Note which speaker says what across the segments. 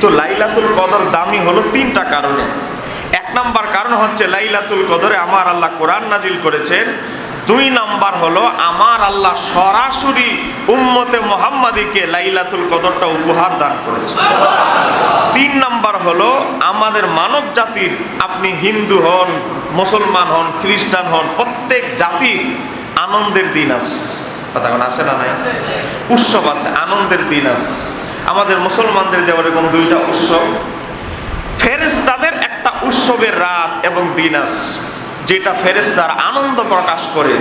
Speaker 1: কিন্তু লাইলাতুল কদর দামি হলো তিনটা কারণে। এক নাম্বার কারণ হচ্ছে লাইলাতুল কদরে আমার আল্লাহ কোরআন নাজিল করেছেন। দুই নাম্বার হলো আমার আল্লাহ সরাসরি উম্মতে মোহাম্মদীকে লাইলাতুল কদরটা উপহার দান করেছে। তিন নাম্বার হলো আমাদের মানব জাতির, আপনি হিন্দু হন, মুসলমান হন, খ্রিস্টান হন, প্রত্যেক জাতির আনন্দের দিন আছে কথা আছে না নাই? উৎসব আছে, আনন্দের দিন আছে আমাদের মুসলমানদের যেমন এরকম দুইটা উৎসব ফেরেস্তাদের একটা উৎসবের রাত এবং দিন যেটা যেটা ফেরেস্তার আনন্দ প্রকাশ করে।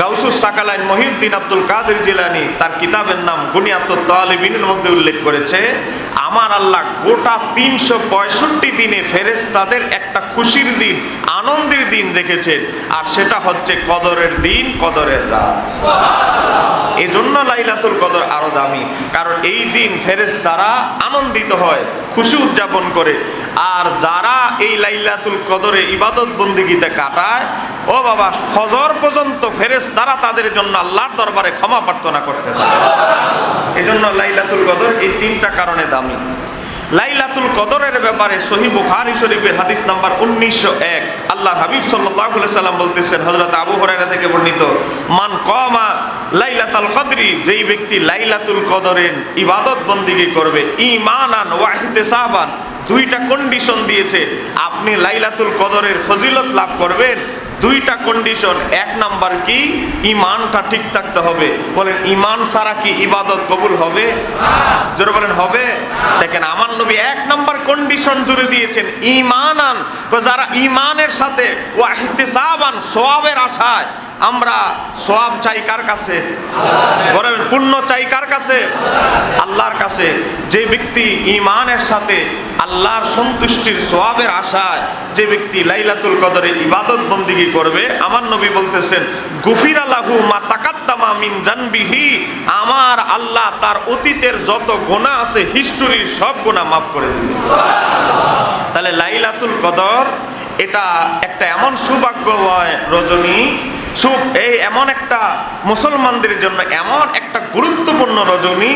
Speaker 1: গাউসুস সাকালাইন মহিউদ্দিন আব্দুল কাদের জিলানি তার কিতাবের নাম গুনিয়াতুল তালিবিনের মধ্যে উল্লেখ করেছে আমার আল্লাহ গোটা তিনশো পঁয়ষট্টি দিনে ফেরেস্তাদের একটা খুশির দিন আনন্দের দিন রেখেছেন আর সেটা হচ্ছে কদরের দিন কদরের রাত। এই জন্য লাইলাতুল কদর আরও দামি কারণ এই দিন ফেরেস্তারা আনন্দিত হয় খুশি উদযাপন করে আর যারা এই লাইলাতুল কদরে ইবাদত বন্দিগিতে কাটায় ও বাবা ফজর পর্যন্ত ফেরেস্তারা তাদের জন্য আল্লাহর দরবারে ক্ষমা প্রার্থনা করতে থাকে। এই জন্য লাইলাতুল কদর এই তিনটা কারণে দামি। লাইলাতুল কদরের ব্যাপারে সহি বুখারী শরীফের হাদিস নাম্বার উনিশশো এক। আল্লাহ হাবিব আলাইহি সাল্লাম বলতেছেন, হযরত আবু হুরায়রা থেকে বর্ণিত, মান কমা লাইলাতুল কদরি যেই ব্যক্তি লাইলাতুল কদরের ইবাদত বন্দিগি করবে, ঈমানান ওয়া ইহতিসাবান, দুইটা কন্ডিশন দিয়েছে, আপনি লাইলাতুল কদরের ফজিলত লাভ করবেন দুইটা কন্ডিশন এক নাম্বার কি? ইমানটা ঠিক থাকতে হবে। বলেন ইমান ছাড়া কি ইবাদত কবুল হবে? জোরে বলেন, হবে। দেখেন, আমার নবী এক নাম্বার কন্ডিশন জুড়ে দিয়েছেন ইমান আন। যারা ইমানের সাথে ওয়াহিতেসাবান সোয়াবের আশায় আমরা সোয়াব চাই কার কাছে? বলেন, পুণ্য চাই কার কাছে? আল্লাহর কাছে। যে ব্যক্তি ইমানের সাথে আল্লাহর সন্তুষ্টির সোয়াবের আশায় যে ব্যক্তি লাইলাতুল কদরে ইবাদত বন্দিগি করবে, আমার নবী বলতেছেন, গুফির আলাহু মা তাকাদ্দামা মিন জানবিহি আমার আল্লাহ তার অতীতের যত গোনা আছে, হিস্টোরির সব গোনা মাফ করে দিবে। তাহলে লাইলাতুল কদর, এটা একটা এমন সৌভাগ্যময় রজনী সুখ এই এমন একটা মুসলমানদের জন্য এমন একটা গুরুত্বপূর্ণ রজনী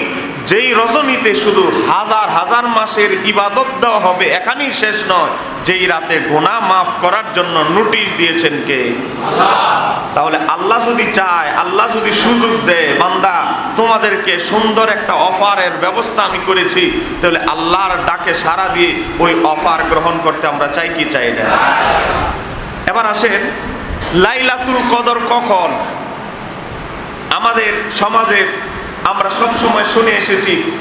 Speaker 1: যেই রজনীতে শুধু হাজার হাজার মাসের ইবাদত দেওয়া হবে এখানেই শেষ নয় যেই রাতে গোনা মাফ করার জন্য নোটিশ দিয়েছেন কে? তাহলে আল্লাহ যদি চায় আল্লাহ যদি সুযোগ দেয় বান্দা তোমাদেরকে সুন্দর একটা অফারের ব্যবস্থা আমি করেছি তাহলে আল্লাহর ডাকে সাড়া দিয়ে ওই অফার গ্রহণ করতে আমরা চাই কি চাই না? এবার আসেন লাইলাতুল কদর কখন? আমাদের সমাজে আমরা সব সময় শুনে এসেছি।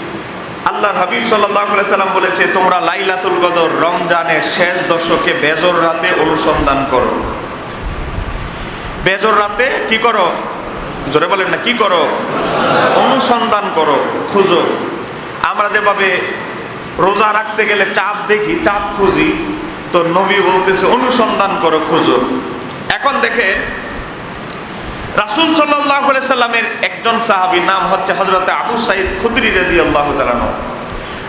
Speaker 1: আল্লাহ হাবিব সাল্লাম বলেছে, তোমরা লাইলাতুল কদর রমজানের শেষ দশকে বেজর রাতে অনুসন্ধান করো। বেজর রাতে কি করো? জোরে বলেন না, কি করো? অনুসন্ধান করো, খুঁজো। আমরা যেভাবে রোজা রাখতে গেলে চাঁদ দেখি, চাঁদ খুঁজি, তো নবী বলতেছে, অনুসন্ধান করো, খুঁজো। এখন দেখে রাসুল সাল্লাহ সাল্লামের একজন সাহাবীর নাম হচ্ছে হজরতে আবু সাইদ খুদরি রেদি আল্লাহ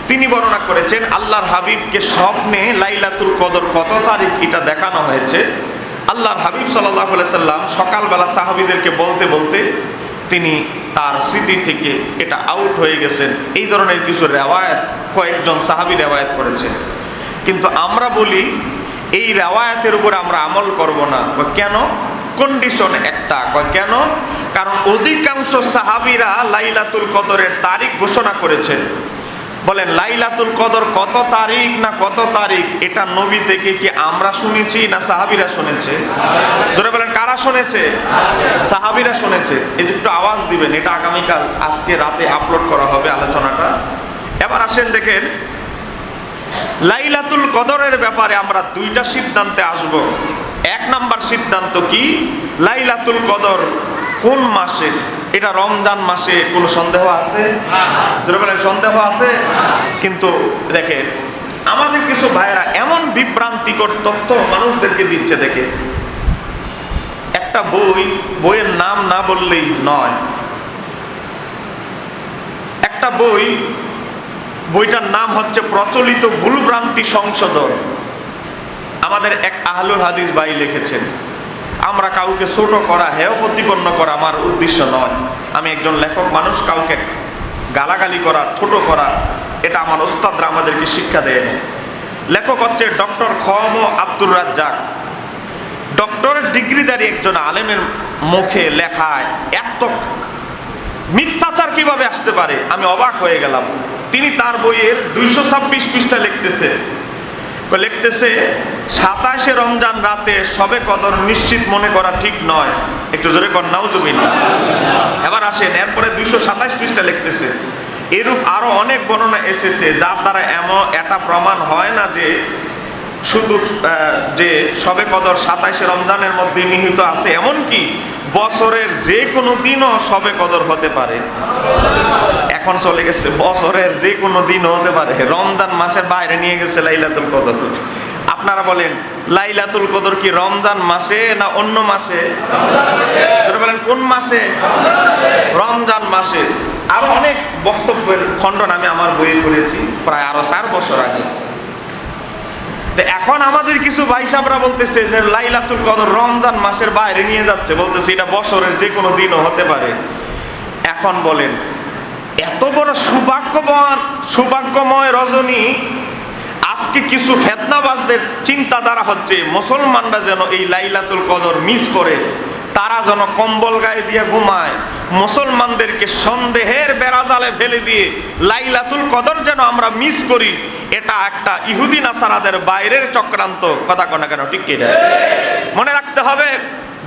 Speaker 1: তিনি বর্ণনা করেছেন, আল্লাহর হাবিবকে স্বপ্নে লাইলাতুল কদর কত তারিখ এটা দেখানো হয়েছে। আল্লাহর হাবিব সাল্লাহ সাল্লাম সকালবেলা সাহাবিদেরকে বলতে বলতে তিনি তার স্মৃতি থেকে এটা আউট হয়ে গেছেন। এই ধরনের কিছু রেওয়ায়ত কয়েকজন সাহাবি রেওয়ায়ত করেছেন। কিন্তু আমরা বলি এই রেওয়ায়তের উপর আমরা আমল করব না। কেন? কন্ডিশন একটা। কেন? কারণ অধিকাংশ সাহাবিরা লাইলাতুল কদরের তারিখ ঘোষণা করেছেন বলেন, লাইলাতুল কদর কত তারিখ না কত তারিখ? এটা নবী থেকে কি আমরা শুনেছি না সাহাবিরা শুনেছে? জোরে বলেন, কারা শুনেছে? সাহাবিরা শুনেছে। এই একটু আওয়াজ দিবেন, এটা আগামীকাল, আজকে রাতে আপলোড করা হবে আলোচনাটা। এবার আসেন দেখেন লাইলাতুল কদরের ব্যাপারে আমরা দুইটা সিদ্ধান্তে আসব। এক নাম্বার সিদ্ধান্ত কি? লাইলাতুল কদর কোন মাসে? এটা রমজান মাসে কোনো সন্দেহ আছে? সন্দেহ আছে? কিন্তু দেখেন, আমাদের কিছু ভাইয়েরা এমন বিভ্রান্তিকর তথ্য মানুষদেরকে দিচ্ছে দেখে একটা বই, বইয়ের নাম না বললেই নয়। একটা বই বইটার নাম হচ্ছে প্রচলিত ভুলভ্রান্তি সংশোধন। আমাদের এক আহলুল হাদিস ভাই লিখেছেন, আমরা কাউকে ছোট করা হেয় প্রতিপন্ন করা আমার উদ্দেশ্য নয়। আমি একজন লেখক, মানুষ, কাউকে গালাগালি করা, ছোট করা, এটা আমার ওস্তাদরা আমাদেরকে শিক্ষা দেয়নি লেখক হচ্ছে ডক্টর খম আব্দুর রাজ্জাক। ডক্টরের ডিগ্রিধারী একজন আলেমের মুখে লেখায়, এত মিথ্যাচার কীভাবে আসতে পারে? আমি অবাক হয়ে গেলাম। তিনি তার বইয়ের দুইশো ছাব্বিশ পৃষ্ঠা লিখতেছে। লিখতেছে, সাতাশে রমজান রাতে সবে কদর নিশ্চিত মনে করা ঠিক নয়। একটু জোরে কর জমিন এবার আসেন, এরপরে দুইশো সাতাশ পৃষ্ঠা লিখতেছে। এরূপ আরও অনেক বর্ণনা এসেছে যার দ্বারা এমন, এটা প্রমাণ হয় না যে শুধু যে সবে কদর সাতাইশে রমজানের মধ্যে নিহিত আছে, এমনকি বছরের যে কোনো দিনও সবে কদর হতে পারে। এখন চলে গেছে, বছরের যে কোনো দিন হতে পারে। রমজান মাসের বাইরে নিয়ে গেছে লাইলাতুল কদর। আপনারা বলেন, লাইলাতুল কদর কি রমজান মাসে না অন্য মাসে? বলেন, কোন মাসে? রমজান মাসে। আরও অনেক বক্তব্যের খণ্ডন আমি আমার বইয়ে করেছি প্রায় আরও চার বছর আগে। তো এখন আমাদের কিছু ভাই সাহেবরা বলতেছে যে লাইলাতুল কদর রমজান মাসের বাইরে নিয়ে যাচ্ছে। বলতেছে এটা বছরের যে কোনো দিনও হতে পারে। এখন বলেন, এত বড় সৌভাগ্যবান, সৌভাগ্যময় রজনী, আজকে কিছু ফেতনাবাজদের চিন্তাধারা হচ্ছে, মুসলমানরা যেন এই লাইলাতুল কদর মিস করে। তারা যেন কম্বল গায়ে দিয়ে ঘুমায়, মুসলমানদেরকে সন্দেহের বেড়াজালে ফেলে দিয়ে লাইলাতুল কদর যেন আমরা মিস করি, এটা একটা ইহুদি নাসারাদের বাইরের চক্রান্ত কথা কনা কেন, ঠিক? মনে রাখতে হবে,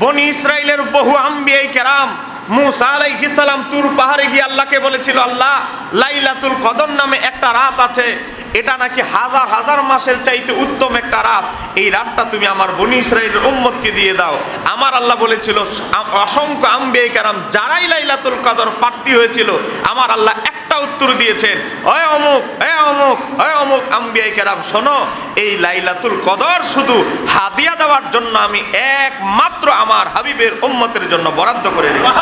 Speaker 1: বনি ইসরায়েলের বহু আম্বিয়াই কেরাম, মুসা আলাইহিস সালাম তুর পাহাড়ে গিয়ে আল্লাহকে বলেছিল, আল্লাহ, লাইলাতুল কদর নামে একটা রাত আছে এটা নাকি হাজার হাজার মাসের চাইতে উত্তম একটা রাত। এই রাতটা তুমি আমার বনি ইসরায়েলের উম্মতকে দিয়ে দাও। আমার আল্লাহ বলেছিল অসংখ্য আম্বিয়াই কারাম যারাই লাইলাতুল কদর প্রার্থী হয়েছিল, আমার আল্লাহ একটা উত্তর দিয়েছেন। ওই অমুক এ অমুক, ওই অমুক আম্বিয়াই কেরাম, শোনো, এই লাইলাতুল কদর শুধু হাদিয়া দেওয়ার জন্য আমি একমাত্র আমার হাবিবের উম্মতের জন্য বরাদ্দ করে রেখেছি।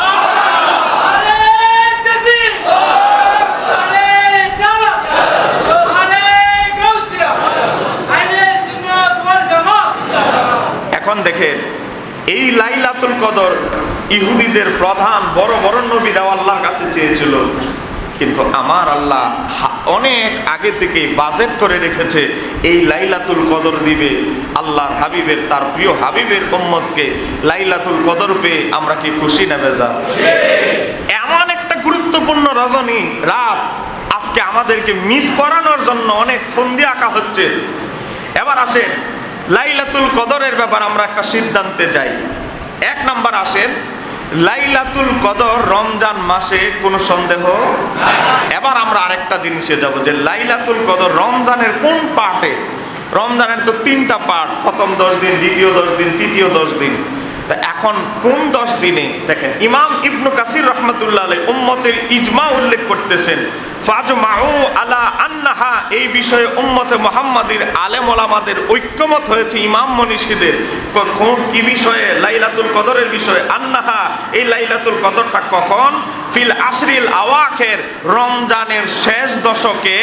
Speaker 1: দেখেন এই লাইলাতুল কদর ইহুদিদের প্রধান বড় বড় নবীরাও আল্লাহর কাছে চেয়েছিল। কিন্তু আমার আল্লাহ অনেক আগে থেকে বাজেট করে রেখেছে, এই লাইলাতুল কদর দিবে। আল্লাহর হাবিবের, তার প্রিয় হাবিবের উম্মতকে লাইলাতুল কদর পেয়ে আমরা কি খুশি নেবে যা এমন একটা গুরুত্বপূর্ণ রজনী রাত আজকে আমাদেরকে মিস করানোর জন্য অনেক ফন্দি আঁকা হচ্ছে। এবার আসেন লাইলাতুল কদরের ব্যাপার আমরা একটা সিদ্ধান্তে যাই। এক নাম্বার আসেন, লাইলাতুল কদর রমজান মাসে কোনো সন্দেহ? এবার আমরা আরেকটা জিনিসে যাব যে লাইলাতুল কদর রমজানের কোন পার্টে? রমজানের তো তিনটা পার্ট, প্রথম দশ দিন, দ্বিতীয় দশ দিন, তৃতীয় দশ দিন। এখন কোন দশ দিনে? দেখেন, ইমাম ইবনু কাসির রহমতুল্লাহ উম্মতের ইজমা উল্লেখ করতেছেন আলা আন্নাহা, এই বিষয়ে উম্মতে হয়েছে ইমাম কি বিষয়ে? লাইলাতুল কদরের বিষয়ে আন্নাহা, এই লাইলাতুল কদরটা কখন? ফিল আশরিল আওয়াখের রমজানের শেষ দশকে,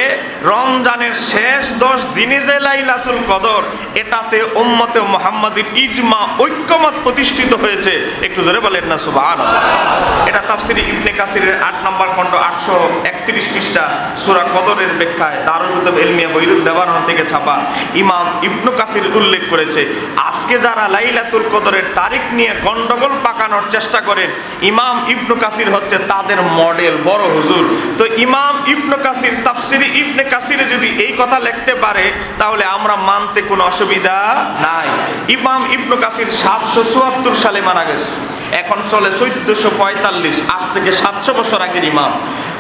Speaker 1: রমজানের শেষ দশ দিনে যে লাইলাতুল কদর, এটাতে উম্মতে মোহাম্মদের ইজমা ঐক্যমত প্রতিষ্ঠিত হয়েছে। একটু জোরে বলেন না সুবাহ এটা তাফসিরি ইবনে কাসিরের আট নম্বর খণ্ড আটশো একত্রিশ পৃষ্ঠা সূরা কদরের ব্যাখ্যায় দারুল কুতুব ইলমিয়া বৈরুদ দেবারণ থেকে ছাপা ইমাম ইবনু কাসির উল্লেখ করেছে, আজকে যারা লাইলাতুল কদরের তারিখ নিয়ে গন্ডগোল পাকানোর চেষ্টা করেন, ইমাম ইবনু কাসির হচ্ছে তাদের মডেল, বড় হুজুর। তো ইমাম ইবনু কাসির, তাফসিরি ইবনে কাসিরে যদি এই কথা লিখতে পারে, তাহলে আমরা মানতে কোনো অসুবিধা নাই। ইমাম ইবনু কাসির সাতশো চুয়াত্তর সালে মারা গেছে। এখন চলে চোদ্দশো পঁয়তাল্লিশ, আজ থেকে সাতশো বছর আগের ইমাম।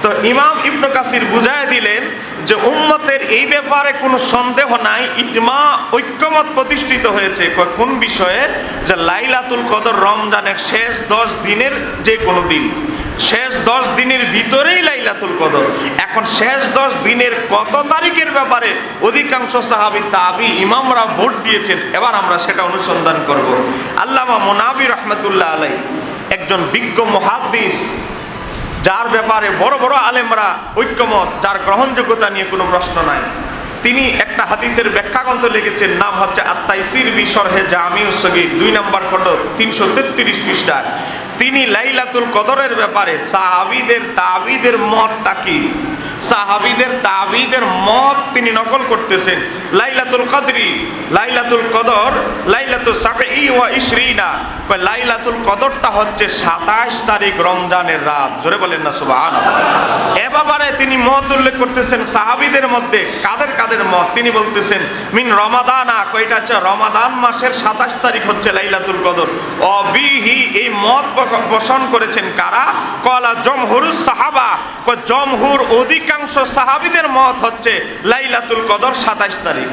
Speaker 1: তো ইমাম ইবনু কাসির বুঝায় দিলেন যে উম্মতের এই ব্যাপারে কোনো সন্দেহ নাই, ইজমা ঐক্যমত প্রতিষ্ঠিত হয়েছে। কোন বিষয়ে? যে লাইলাতুল কদর রমজানের শেষ দশ দিনের যে কোনো দিন। শেষ দশ দিনের ভিতরেই লাইলাতুল কদর। এখন শেষ দশ দিনের কত তারিখের ব্যাপারে অধিকাংশ সাহাবি তাবি ইমামরা ভোট দিয়েছেন, এবার আমরা সেটা অনুসন্ধান করব। আল্লামা মোনাবি রহমতুল্লাহ আলাই একজন বিজ্ঞ মহাদ্দিস, যার ব্যাপারে বড় বড় আলেমরা ঐক্যমত, যার গ্রহণযোগ্যতা নিয়ে কোনো প্রশ্ন নাই। তিনি একটা হাদিসের ব্যাখ্যা গ্রন্থ লিখেছেন, নাম হচ্ছে আত্মাইসির বিসরহে জামি সগি দুই নম্বর খণ্ড তিনশো তেত্রিশ পৃষ্ঠা তিনি লাইলাতুল কদরের ব্যাপারে সাহাবিদের তাবিদের মতটা কি? সাহাবিদের তাবিদের মত তিনি নকল করতেছেন। লাইলাতুল কদরি, লাইলাতুল কদর লাইলাতুল সাবঈ ওয়া ইশরিনা। লাইলাতুল কদরটা হচ্ছে 27 তারিখ রমজানের রাত। জোরে বলেন না, সুবহানাল্লাহ। তিনি মত উল্লেখ করতেছেন সাহাবিদের মধ্যে, কাদের কাদের মত? তিনি বলতেছেন, মিন রমাদানা কয়টা রমাদান মাসের 27 তারিখ হচ্ছে লাইলাতুল কদর। অবিহি এই মত পোষণ করেছেন কারা? কলা জমহুরুস সাহাবা। জমহুর অধিকাংশ সাহাবিদের মত হচ্ছে লাইলাতুল কদর 27 তারিখ।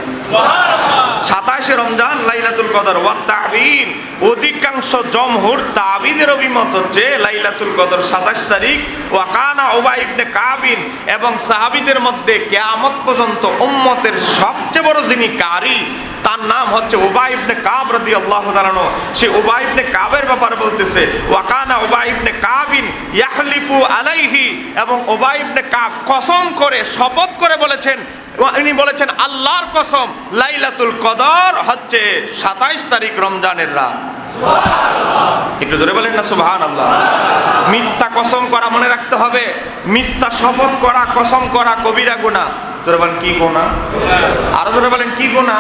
Speaker 1: সাতাশে রমজান লাইলাতুল কদর ওয়া তাহবিন অধিকাংশ জমহুর তাবিদের অভিমত হচ্ছে লাইলাতুল কদর সাতাশ তারিখ। ওয়াকানা কানা উবাই ইবনে কাবিন এবং সাহাবিদের মধ্যে কেয়ামত পর্যন্ত উম্মতের সবচেয়ে বড় যিনি কারি তার নাম হচ্ছে উবাই ইবনে কাব রাদিয়াল্লাহু তাআলা আনহু। সে উবাই ইবনে কাবের ব্যাপারে বলতেছে ওয়াকানা উবাই ইবনে কাবিন ইয়াহলিফু আলাইহি। এবং উবাই ইবনে কাব কসম করে শপথ করে বলেছেন উনি বলেছেন আল্লাহর কসম লাইলাতুল কদর হচ্ছে সাতাইশ তারিখ রমজানের রাত। একটু জোরে বলেন না সুবহান আল্লাহ মিথ্যা কসম করা মনে রাখতে হবে মিথ্যা শপথ করা কসম করা কবিরা গুণা জোরে বলেন কি গুণা আরও জোরে বলেন, কি গুণা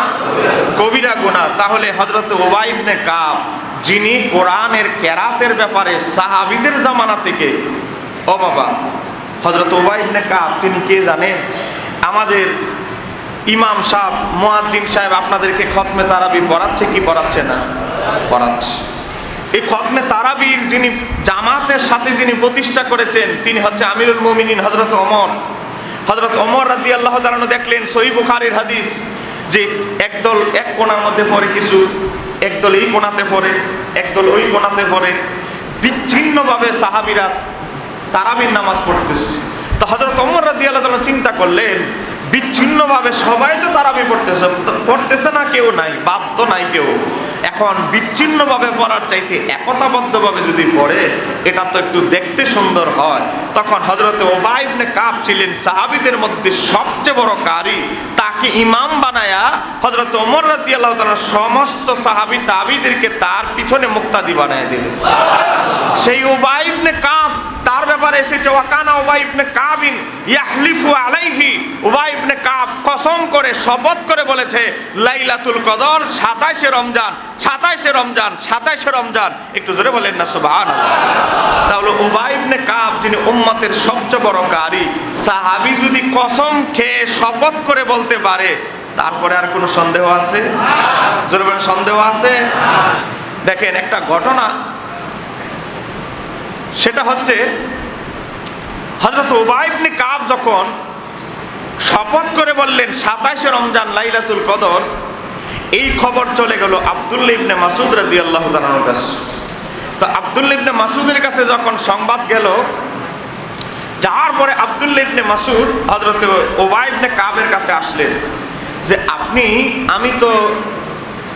Speaker 1: কবিরা গুণা তাহলে হজরত ওবাই ইবনে কাব, যিনি কোরআনের কেরাতের ব্যাপারে সাহাবিদের জামানা থেকে, ও বাবা হজরত ওবাই ইবনে কাব, তিনি কে জানেন আমাদের ইমাম সাহেব, মুয়াজ্জিন সাহেব আপনাদেরকে খতমে তারাবি পড়াচ্ছে কি পড়াচ্ছে না? পড়াচ্ছে। এই খতমে তারাবির যিনি জামাতের সাথে যিনি প্রতিষ্ঠা করেছেন, তিনি হচ্ছে আমিরুল মুমিনিন হজরত ওমর। হজরত ওমর রাদি আল্লাহ তালানো দেখলেন সহি বুখারির হাদিস যে একদল এক কোণার মধ্যে পড়ে কিছু, একদল এই কোণাতে পড়ে, একদল ওই কোণাতে পড়ে। বিচ্ছিন্নভাবে সাহাবিরা তারাবির নামাজ পড়তেছে। তো হজরত ওমর রাদি আল্লাহ তাআলা চিন্তা করলেন, বিচ্ছিন্নভাবে সবাই তো তারাবি পড়তেছে পড়তেছে না কেউ নাই বাধ্য নাই কেউ। এখন বিচ্ছিন্নভাবে পড়ার চাইতে একতাবদ্ধভাবে যদি পড়ে, এটা তো একটু দেখতে সুন্দর হয়। তখন হজরত ওবাইবনে কাপ ছিলেন সাহাবিদের মধ্যে সবচেয়ে বড় কারি। তাকে ইমাম বানায়া হজরত ওমর রাদি আল্লাহ সমস্ত সাহাবি তাবিদেরকে তার পিছনে মুক্তাদি বানায় দিলেন। সেই উবাইবনে কাব তার ব্যাপারে ওয়াকানা উবাইবনে কাবিন ইয়াহলিফু আলাইহি উবাইবনে কাব কসম করে, শপথ করে বলেছে, লাইলাতুল কদর 27 রমজান 27 রমজান 27 রমজান। একটু জোরে বলেন না, সুবহানাল্লাহ। তাহলে উবাইবনে কাব যিনি উম্মতের সবচেয়ে বড় কারি যদি কসম খেয়ে শপথ করে বলতে পারে, তারপরে আর কোনো সন্দেহ আছে? জোরে বলেন, সন্দেহ আছে? দেখেন, একটা ঘটনা, সেটা হচ্ছে হজরত ওবাইবনে কাব যখন শপথ করে বললেন, সাতাশে রমজান লাইলাতুল কদর, এই খবর চলে গেল আব্দুল্লা ইবনে মাসুদ রাদি আল্লাহ কাছে। তো আব্দুল্লা ইবনে মাসুদের কাছে যখন সংবাদ গেল, যাওয়ার পরে আব্দুল্লা ইবনে মাসুদ হজরত ওবাইবনে কাবের কাছে আসলেন যে, আপনি, আমি তো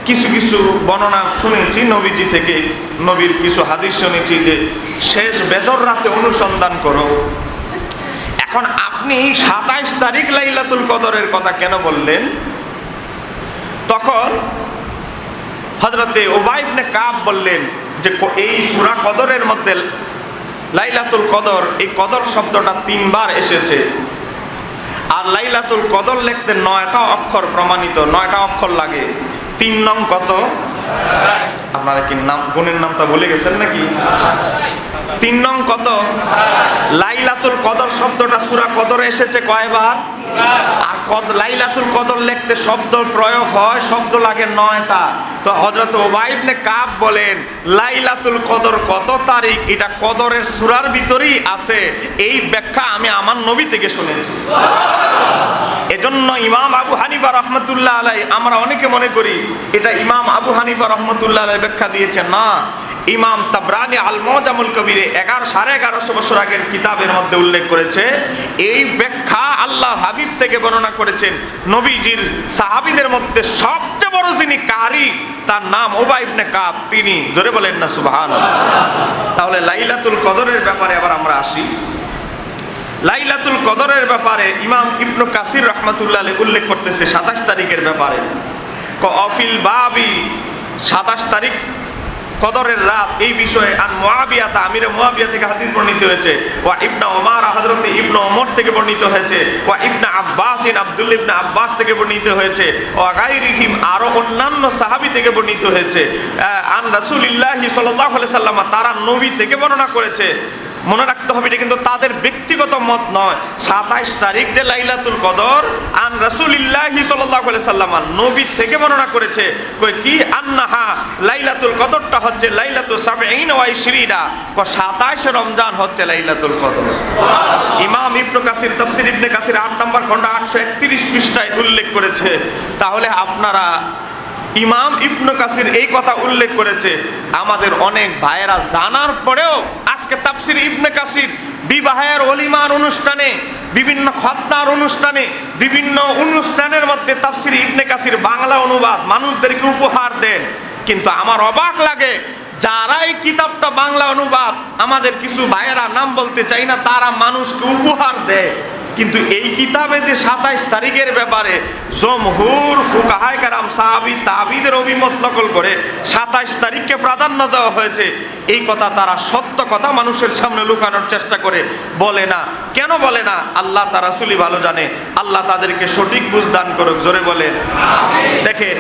Speaker 1: কিছু কিছু বর্ণনা শুনেছি নবীজি থেকে, নবীর কিছু হাদিস শুনেছি যে, শেষ বেজর রাতে অনুসন্ধান করো। এখন আপনি সাতাইশ তারিখ লাইলাতুল কদরের কথা কেন বললেন? তখন হজরতে ওবাইবনে কাব বললেন যে, এই সুরা কদরের মধ্যে লাইলাতুল কদর, এই কদর শব্দটা তিনবার এসেছে। আর লাইলাতুল কদর লিখতে নয়টা অক্ষর প্রমাণিত, নয়টা অক্ষর লাগে। তিন নং কত? আপনারা কি নাম, গুণের নামটা ভুলে গেছেন নাকি? তিন নং কত? লাইলাতুল কদর শব্দটা সুরা কদরে এসেছে কয়বার? আর কদ লাইলাতুল কদর লিখতে শব্দ প্রয়োগ হয়, শব্দ লাগে নয়টা। তো হযরত ওবাইবনে কাব বলেন, লাইলাতুল কদর কত তারিখ? এটা কদরের সুরার ভিতরেই আছে। এই ব্যাখ্যা আমি আমার নবী থেকে শুনেছি। এজন্য ইমাম আবু হানিফা রহমতুল্লাহ আলাই আমরা অনেকে মনে করি, এটা ইমাম আবু হানিফা রহমতুল্লাহ আলাই ব্যাখ্যা দিয়েছেন না ইমাম তাবরানি আল মজামুল কবিরে এগারো, সাড়ে এগারোশো বছর আগের কিতাবের মধ্যে উল্লেখ করেছে, এই ব্যাখ্যা আল্লাহ হাবিব থেকে বর্ণনা করেছেন। নবীজির সাহাবিদের মধ্যে সবচেয়ে বড় যিনি কারি, তার নাম ওবাইবনে কাব। তিনি জোরে বলেন না সুবহান তাহলে লাইলাতুল কদরের ব্যাপারে আবার আমরা আসি। লাইলাতুল কদরের ব্যাপারে ইমাম ইবনু কাসির রহমাতুল্লাহ উল্লেখ করতেছে সাতাশ তারিখের ব্যাপারে। অফিল বাবি সাতাশ তারিখ কদরের রাত এই বিষয়ে আর মুআবিয়া তা আমিরে মোয়াবিয়া থেকে হাদিস বর্ণিত হয়েছে। ওয়া ইবনা ওমার হজরত ইবনা ওমর থেকে বর্ণিত হয়েছে। ওয়া ইবনা আব্বাস ইন আব্দুল ইবনা আব্বাস থেকে বর্ণিত হয়েছে। ওয়া গাইরিহিম আরও অন্যান্য সাহাবি থেকে বর্ণিত হয়েছে। আন রাসূলিল্লাহি সাল্লাল্লাহু আলাইহি সাল্লাম, তারা নবী থেকে বর্ণনা করেছে। মনে রাখতে হবে এটা কিন্তু তাদের ব্যক্তিগত মত নয়। সাতাইশ তারিখ যে লাইলাতুল কদর, আন রাসূলিল্লাহি আলাইহি সাল্লাম নবী থেকে বর্ণনা করেছে কই কি? আন্নাহা, লাইলাতুল কদরটা হচ্ছে লাইলাতুল সাবঈন ওয়া ইশরিনা। কো 27 রমজান হচ্ছে লাইলাতুল কদর। ইমাম ইবনে কাসির, তাফসীর ইবনে কাসির আট নম্বর খণ্ড 831 পৃষ্ঠায় উল্লেখ করেছে। তাহলে আপনারা ইমাম ইবনে কাসির এই কথা উল্লেখ করেছে। আমাদের অনেক ভাইয়েরা জানার পরেও আজকে তাফসির ইবনে কাসির বিবাহের অলিমার অনুষ্ঠানে, বিভিন্ন খতনার অনুষ্ঠানে, বিভিন্ন অনুষ্ঠানের মধ্যে তাফসির ইবনে কাসির বাংলা অনুবাদ মানুষদেরকে উপহার দেন। কিন্তু আমার অবাক লাগে যারা এই কিতাবটা বাংলা অনুবাদ, আমাদের কিছু ভাইয়েরা নাম বলতে চাই না, তারা মানুষকে উপহার দেয়। কিন্তু এই কিতাবে যে সাতাইশ তারিখের ব্যাপারে জমহুর ফুকাহায় কারাম সাহাবি তাবিদের অভিমত নকল করে সাতাইশ তারিখকে প্রাধান্য দেওয়া হয়েছে, এই কথা তারা সত্য কথা মানুষের সামনে লুকানোর চেষ্টা করে বলে না। কেন বলে না? আল্লাহ তারা সুলি ভালো জানে। আল্লাহ তাদেরকে সঠিক বুঝ দান করুক, জোরে বলে দেখেন